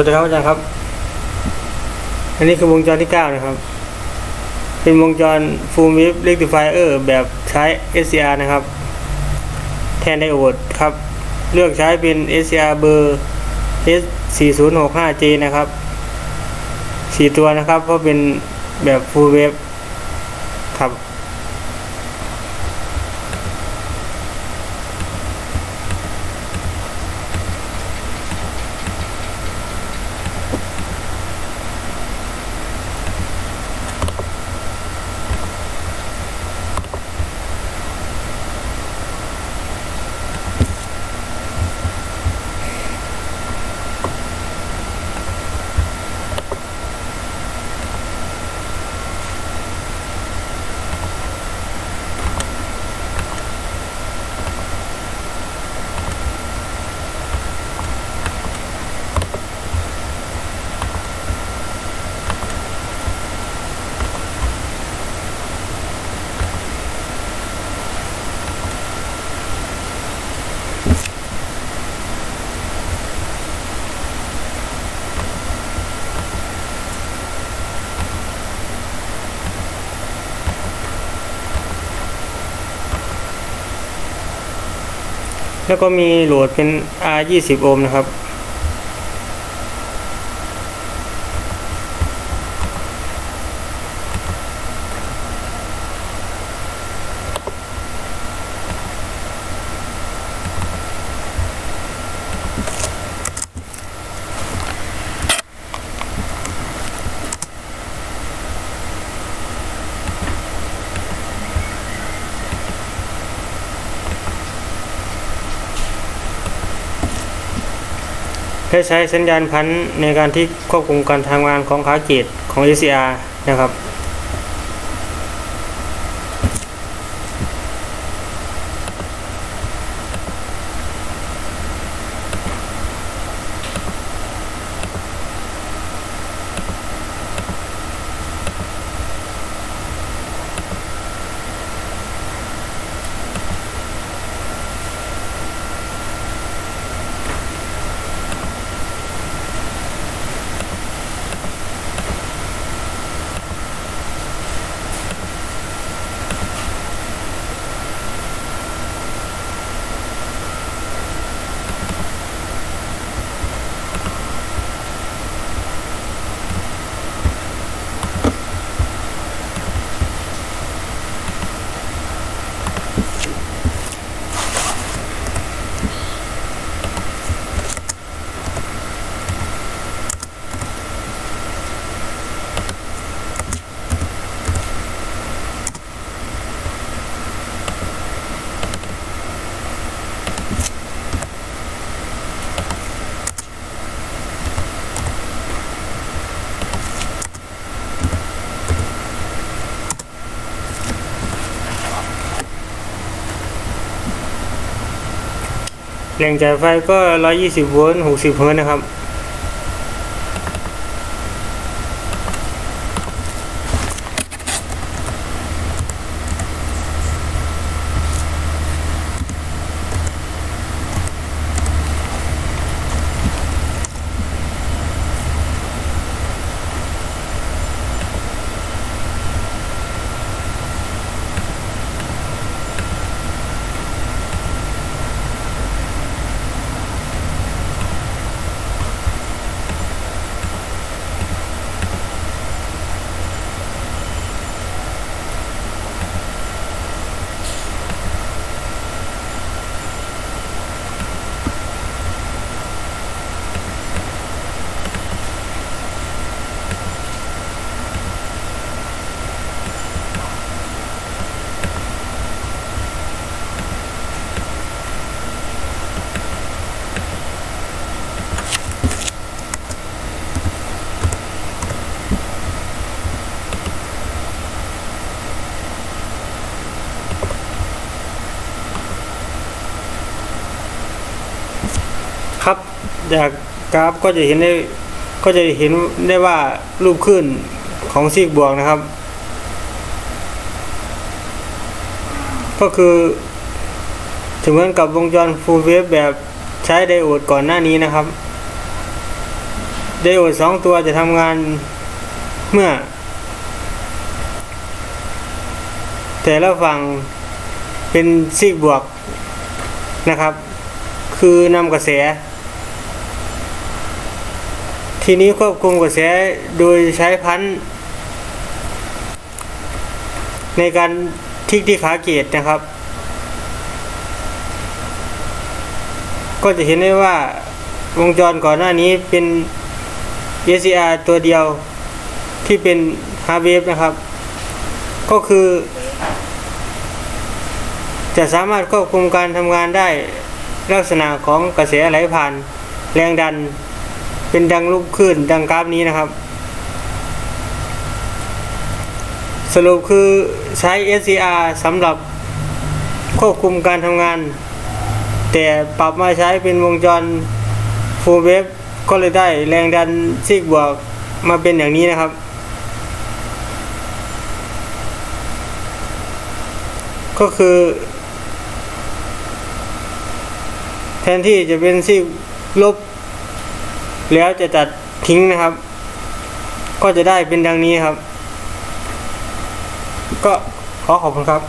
วัสดีครับอาจารย์ครับ อันนี้คือวงจรที่ 9 นะครับ เป็นวงจร Full Wave Rectifier แบบใช้ SCR นะครับ แทนไดโอดครับ เลือกใช้เป็น SCR เบอร์ S4065J นะครับ 4 ตัวนะครับ เพราะเป็นแบบ Full Wave ครับ แล้วก็มีโหลดเป็น R20 โอห์มนะครับ ได้ใช้สัญญาณพันธ์ในการที่ควบคุมการทำงานของขาเกตของ ACR นะครับ แหล่งจ่ายไฟก็ 120 โวลต์ 60 เฮิรตซ์นะครับ ครับจากกราฟก็จะเห็นได้ก็จะเห็นได้ว่ารูปขึ้นของซีกบวกนะครับ ก็คือถึงเหมือนกับวงจรฟูลเวฟแบบใช้ไดโอดก่อนหน้านี้นะครับ ไดโอดสองตัวจะทำงานเมื่อ แต่ละฝั่งเป็นซีกบวกนะครับ คือนำกระแส ทีนี้ควบคุมกระแสโดยใช้พันธุ์ในการทิกที่ขาเกตนะครับ ก็จะเห็นได้ว่าวงจรก่อนหน้านี้เป็น SCR ตัวเดียวที่เป็นฮาร์เวฟนะครับ ก็คือ จะสามารถควบคุมการทำงานได้ลักษณะของกระแสไหลผ่านแรงดัน เป็นดังลูกคลื่นดังกราฟนี้นะครับ สรุปคือใช้ SCR สำหรับควบคุมการทำงาน แต่ปรับมาใช้เป็นวงจร full wave ก็เลยได้แรงดันซีกบวกมาเป็นอย่างนี้นะครับ ก็คือ แทนที่จะเป็นซีกลบ แล้วจะตัดทิ้งนะครับ ก็จะได้เป็นดังนี้ครับ ก็ขอขอบคุณครับ